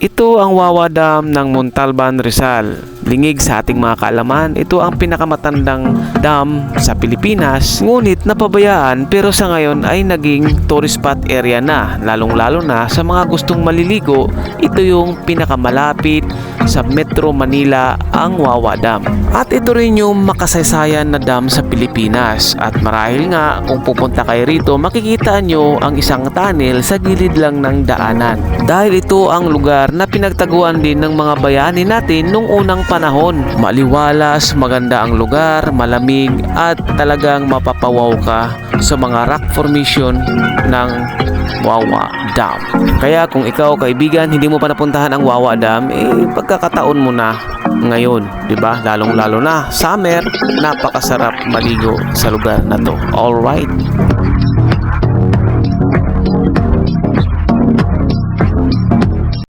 Ito ang Wawa Dam ng Montalban, Rizal. Lingig sa ating mga kaalaman, ito ang pinakamatandang dam sa Pilipinas. Ngunit napabayaan pero sa ngayon ay naging tourist spot area na. Lalong-lalo na sa mga gustong maliligo, ito yung pinakamalapit sa Metro Manila ang Wawa Dam. At ito rin yung makasaysayan na dam sa Pilipinas. At marahil nga kung pupunta kayo rito, makikita nyo ang isang tunnel sa gilid lang ng daanan. Dahil ito ang lugar na pinagtaguan din ng mga bayani natin nung unang panahon. Maliwalas, maganda ang lugar, malamig at talagang mapapawaw ka sa mga rock formation ng Wawa Dam. Kaya kung ikaw kaibigan hindi mo pa napuntahan ang Wawa Dam, eh pagkakataon mo na ngayon, 'di ba? Lalong-lalo na summer, napakasarap maligo sa lugar na 'to. All right.